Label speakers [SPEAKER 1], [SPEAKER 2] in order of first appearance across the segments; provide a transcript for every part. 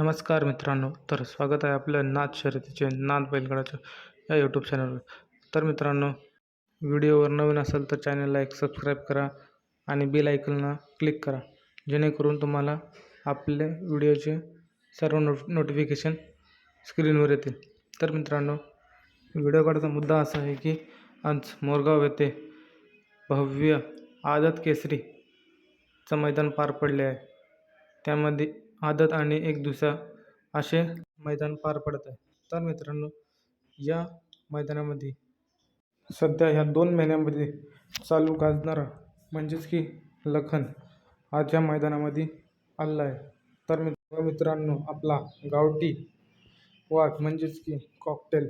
[SPEAKER 1] नमस्कार मित्रांनो तर स्वागत आहे आपल्या नाथ शर्यतीचे नाथ बैलगाडाच्या या यूट्यूब चॅनलवर तर मित्रांनो व्हिडिओवर नवीन असेल तर चॅनलला एक सबस्क्राईब करा आणि बेल आयकनला क्लिक करा. जेणेकरून तुम्हाला आपल्या व्हिडिओचे सर्व नो नोटिफिकेशन स्क्रीनवर येतील. तर मित्रांनो व्हिडिओ काढायचा मुद्दा असा आहे की आज मोरगाव येथे भव्य आदत केसरीचं मैदान पार पडले आहे. त्यामध्ये आदत आणि एक दुसरा असे मैदान पार पडत आहे तर मित्रांनो या मैदानामध्ये सध्या ह्या दोन महिन्यामध्ये चालू गाजणारा म्हणजेच की लखन आज या मैदानामध्ये आला आहे तर मित्र मित्रांनो आपला गावठी वाघ म्हणजेच की कॉकटेल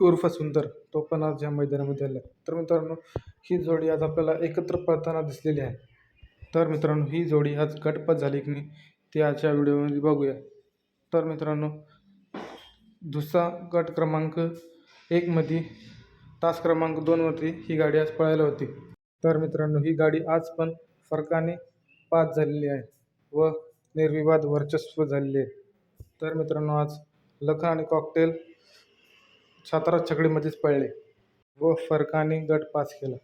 [SPEAKER 1] उर्फ सुंदर तो पण आज या मैदानामध्ये आला आहे तर मित्रांनो ही जोडी आज आपल्याला एकत्र पळताना दिसलेली आहे. तर मित्रांनो ही जोडी आज गटपत झाली की नाही ते आजच्या व्हिडिओमध्ये बघूया. तर मित्रांनो दुसरा गट क्रमांक एकमध्ये तास क्रमांक दोनवरती ही गाडी आज पळायला होती. तर मित्रांनो ही गाडी आज पण फरकाने पास झालेली आहे व निर्विवाद वर्चस्व झालेली आहे. तर मित्रांनो आज लखन आणि कॉकटेल सातारा छकडीमध्येच पळले व फरकाने गट पास केला.